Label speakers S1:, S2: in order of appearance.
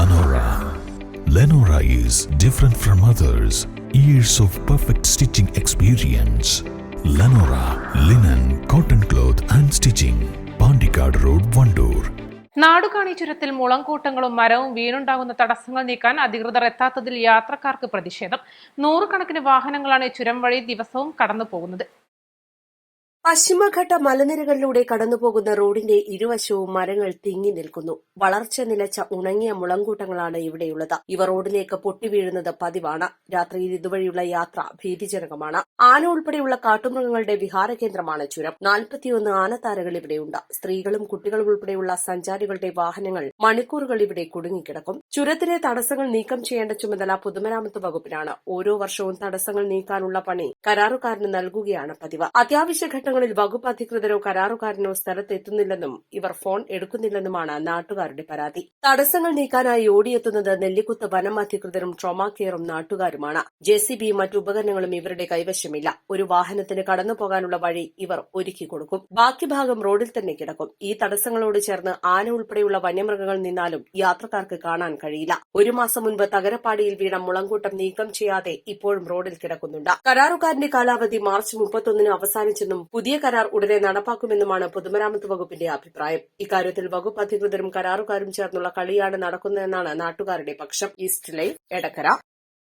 S1: Lenora. Lenora is different from others. Years of perfect stitching experience. Lenora linen, cotton cloth and stitching. Pandikad Road, Vandoor.
S2: Nadukani ചുരത്തിൽ മുളംകൂട്ടങ്ങളും മരവും വീണുണ്ടാകുന്ന തടസ്സങ്ങൾ നീക്കാൻ അധികൃതർ എത്താത്തതിൽ യാത്രക്കാർക്ക് പ്രതിഷേധം നൂറുകണക്കിന് വാഹനങ്ങളാണ് ചുരം വഴി ദിവസവും കടന്നു പോകുന്നത്
S3: പശ്ചിമഘട്ട മലനിരകളിലൂടെ കടന്നുപോകുന്ന റോഡിന്റെ ഇരുവശവും മരങ്ങൾ തിങ്ങി നിൽക്കുന്നു. വളർച്ച നിലച്ച ഉണങ്ങിയ മുളങ്കൂട്ടങ്ങളാണ് ഇവിടെയുള്ളത്. ഇവ റോഡിലേക്ക് പൊട്ടിവീഴുന്നത് പതിവാണ്. രാത്രിയിൽ ഇതുവഴിയുള്ള യാത്ര ഭീതിജനകമാണ്. ആന ഉൾപ്പെടെയുള്ള കാട്ടുമൃഗങ്ങളുടെ വിഹാര കേന്ദ്രമാണ് ചുരം. നാൽപ്പത്തിയൊന്ന് ആനത്താരകൾ ഇവിടെയുണ്ട്. സ്ത്രീകളും കുട്ടികളും ഉൾപ്പെടെയുള്ള സഞ്ചാരികളുടെ വാഹനങ്ങൾ മണിക്കൂറുകൾ ഇവിടെ കുടുങ്ങിക്കിടക്കും. ചുരത്തിലെ തടസ്സങ്ങൾ നീക്കം ചെയ്യേണ്ട ചുമതല പൊതുമരാമത്ത് വകുപ്പിനാണ്. ഓരോ വർഷവും തടസ്സങ്ങൾ നീക്കാനുള്ള പണി കരാറുകാരന് നൽകുകയാണ് പതിവ്. അത്യാവശ്യ ഘട്ടങ്ങളിൽ വകുപ്പ് അധികൃതരോ കരാറുകാരനോ സ്ഥലത്തെത്തുന്നില്ലെന്നും ഇവർ ഫോൺ എടുക്കുന്നില്ലെന്നുമാണ് നാട്ടുകാരുടെ പരാതി. തടസ്സങ്ങൾ നീക്കാനായി ഓടിയെത്തുന്നത് നെല്ലിക്കുത്ത് വനം അധികൃതരും ട്രോമാ കെയറും നാട്ടുകാരുമാണ്. ജെ സി ബിയും മറ്റു ഉപകരണങ്ങളും ഇവരുടെ കൈവശമില്ല. ഒരു വാഹനത്തിന് കടന്നു പോകാനുള്ള വഴി ഇവർ ഒരുക്കി കൊടുക്കും. ബാക്കി ഭാഗം റോഡിൽ തന്നെ കിടക്കും. ഈ തടസ്സങ്ങളോട് ചേർന്ന് ആന ഉൾപ്പെടെയുള്ള വന്യമൃഗങ്ങൾ നിന്നാലും യാത്രക്കാർക്ക് കാണാൻ കഴിയില്ല. ഒരു മാസം മുൻപ് തകരപ്പാടിയിൽ വീണ മുളങ്കൂട്ടം നീക്കം ചെയ്യാതെ ഇപ്പോഴും റോഡിൽ കിടക്കുന്നുണ്ട്. കരാറുകാരന്റെ കാലാവധി മാർച്ച് മുപ്പത്തൊന്നിന് അവസാനിച്ചെന്നും പുതിയ കരാർ ഉടനെ നടപ്പാക്കുമെന്നുമാണ് പൊതുമരാമത്ത് വകുപ്പിന്റെ അഭിപ്രായം. ഇക്കാര്യത്തിൽ വകുപ്പ് അധികൃതരും കരാറുകാരും ചേർന്നുള്ള കളിയാണ് നടക്കുന്നതെന്നാണ് നാട്ടുകാരുടെ പക്ഷം. East live Edakkara.